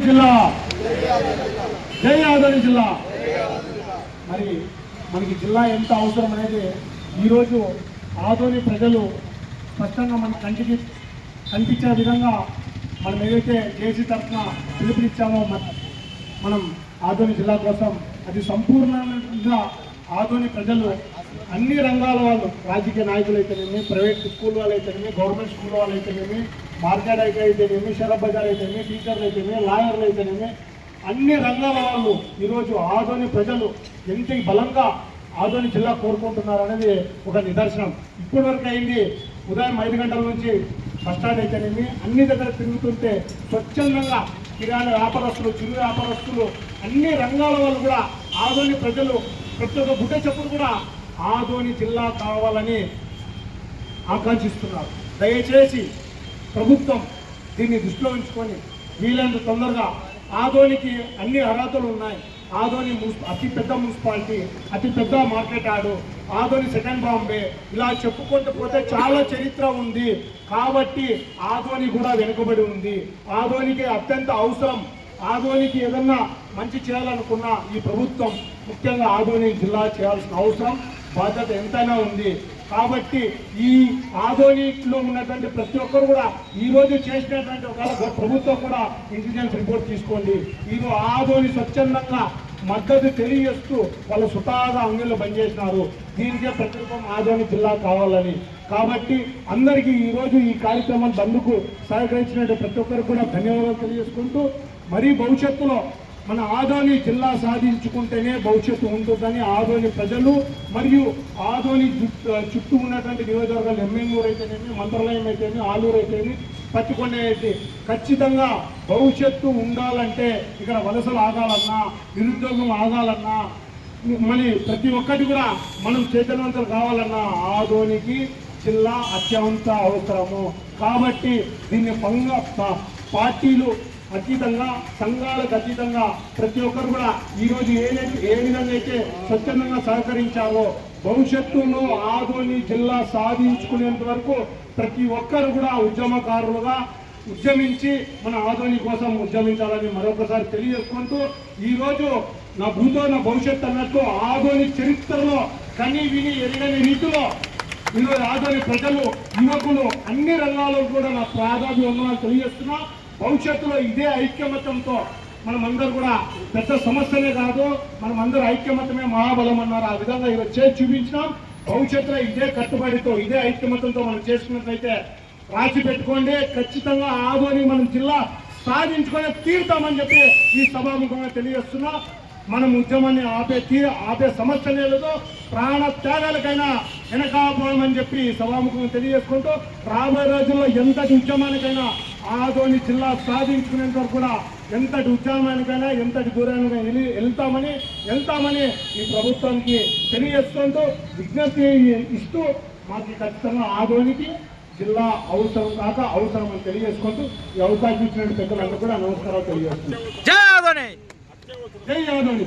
జిల్లా. జై ఆదోని జిల్లా. మరి మనకి జిల్లా ఎంత అవసరం అనేది ఈరోజు ఆదోని ప్రజలు స్పష్టంగా మన కంటికి కనిపించే విధంగా మనం ఏదైతే జేసీ తరఫున పిలుపునిచ్చామో మనం ఆదోని జిల్లా కోసం అది సంపూర్ణంగా ఆదోని ప్రజలు అన్ని రంగాల వాళ్ళు రాజకీయ నాయకులు అయితేనేమి ప్రైవేట్ స్కూల్ వాళ్ళు అయితేనేమి గవర్నమెంట్ స్కూల్ వాళ్ళు అయితేనేమి మార్కెట్ అయితే అయితేనేమి షరఫ్ బజార్ అయితేనేమి టీచర్లు అయితేనేమి లాయర్లు అయితేనేమి అన్ని రంగాల వాళ్ళు ఈరోజు ఆదోని ప్రజలు ఎంత బలంగా ఆదోని జిల్లా కోరుకుంటున్నారు అనేది ఒక నిదర్శనం. ఇప్పటి వరకు అయింది ఉదయం ఐదు గంటల నుంచి బస్టాండ్ అయితేనేమి అన్ని దగ్గర తిరుగుతుంటే స్వచ్ఛందంగా కిరాణా వ్యాపారస్తులు చిరు వ్యాపారస్తులు అన్ని రంగాల వాళ్ళు కూడా ఆదోని ప్రజలు ప్రతి ఒక్క గుడ్డ చెప్పులు కూడా ఆదోని జిల్లా కావాలని ఆకాంక్షిస్తున్నారు. దయచేసి ప్రభుత్వం దీన్ని దృష్టిలో ఉంచుకొని వీలైనంత తొందరగా ఆదోనికి అన్ని అర్హతలు ఉన్నాయి. ఆదోని మున్సి అతి పెద్ద మున్సిపాలిటీ అతి పెద్ద మార్కెట్ ఆడు ఆదోని సెకండ్ బాంబే ఇలా చెప్పుకుంటూ పోతే చాలా చరిత్ర ఉంది. కాబట్టి ఆదోని కూడా వెనుకబడి ఉంది. ఆదోనికి అత్యంత అవసరం. ఆదోనికి ఏదన్నా మంచి చేయాలనుకున్న ఈ ప్రభుత్వం ముఖ్యంగా ఆదోని జిల్లా చేయాల్సిన అవసరం బాధ్యత ఎంతైనా ఉంది. కాబట్టి ఈ ఆదోనిలో ఉన్నటువంటి ప్రతి ఒక్కరు కూడా ఈరోజు చేసినటువంటి ఒక ప్రభుత్వం కూడా ఇంటెలిజెన్స్ రిపోర్ట్ తీసుకోండి. ఈరోజు ఆధోని స్వచ్ఛందంగా మద్దతు తెలియజేస్తూ వాళ్ళు సుతాగా అంగంలో పనిచేసినారు. దీనికే ప్రతిరూపం ఆదోని జిల్లా కావాలని. కాబట్టి అందరికీ ఈరోజు ఈ కార్యక్రమం బంధుకు సహకరించినటువంటి ప్రతి ఒక్కరికి కూడా ధన్యవాదాలు తెలియజేసుకుంటూ మరీ భవిష్యత్తులో మన ఆదోని జిల్లా సాధించుకుంటేనే భవిష్యత్తు ఉంటుందని ఆదోని ప్రజలు మరియు ఆదోని చుట్టూ చుట్టూ ఉన్నటువంటి నియోజకవర్గాలు ఎమ్మెల్యూరు అయితేనేమి మంత్రాలయం అయితేనేమి ఆలూరు అయితేనేమి పట్టుకునేది అయితే ఖచ్చితంగా భవిష్యత్తు ఉండాలంటే ఇక్కడ వలసలు ఆగాలన్నా నిరుద్యోగం ఆగాలన్నా మరి ప్రతి ఒక్కటి కూడా మనం చైతన్యవంతులు కావాలన్నా ఆదోనికి జిల్లా అత్యంత అవసరము. కాబట్టి దీన్ని పంగ పార్టీలు అతీతంగా సంఘాలకు అతీతంగా ప్రతి ఒక్కరు కూడా ఈరోజు ఏదైతే ఏ విధంగా అయితే స్వచ్ఛందంగా సహకరించారో భవిష్యత్తులో ఆదోని జిల్లా సాధించుకునేంత వరకు ప్రతి ఒక్కరు కూడా ఉద్యమకారులుగా ఉద్యమించి మన ఆదోని కోసం ఉద్యమించాలని మరొకసారి తెలియజేసుకుంటూ ఈరోజు నా భూతో నా భవిష్యత్తు అన్నట్టు ఆదోని చరిత్రలో కని విని ఎరగని రీతిలో ఈరోజు ఆదోని ప్రజలు యువకులు అన్ని రంగాల్లో కూడా నా ప్రాధాన్యం ఉందని తెలియజేస్తున్నా. భవిష్యత్తులో ఇదే ఐక్యమత్యంతో మనమందరూ కూడా పెద్ద సమస్యనే కాదు మనమందరూ ఐక్యమత్యమే మహాబలం అన్నారు. ఆ విధంగా ఈరోజు చేసి చూపించినాం. భవిష్యత్తులో ఇదే కట్టుబడితో ఇదే ఐక్యమత్యంతో మనం చేసుకున్నట్లయితే రాసి పెట్టుకోండి. ఖచ్చితంగా ఆదోని మనం జిల్లా సాధించుకొని తీరుతామని చెప్పి ఈ సభాముఖంగా తెలియజేస్తున్నా. మనం ఉద్యమాన్ని ఆపే తీ ఆపే సమస్య లేదో. ప్రాణ త్యాగాలకైనా వెనకాపోవమని చెప్పి ఈ సభాముఖంగా తెలియజేసుకుంటూ రాబోయే రోజుల్లో ఎంతటి ఉద్యమానికైనా ఆదోని జిల్లా సాధించుకునేంత వరకు కూడా ఎంతటి ఉద్యమానికైనా ఎంతటి దూరానికైనా వెళ్ళి వెళ్తామని వెళ్తామని ఈ ప్రభుత్వానికి తెలియజేసుకుంటూ విజ్ఞప్తి ఇస్తూ మాకు ఖచ్చితంగా ఆదోనికి జిల్లా అవసరం కాక అవసరం అని తెలియజేసుకుంటూ ఈ అవకాశం ఇచ్చినట్టు పెద్దలందరూ కూడా నమస్కారాలు తెలియజేస్తున్నాను జై ఆదోని! జై ఆదోని!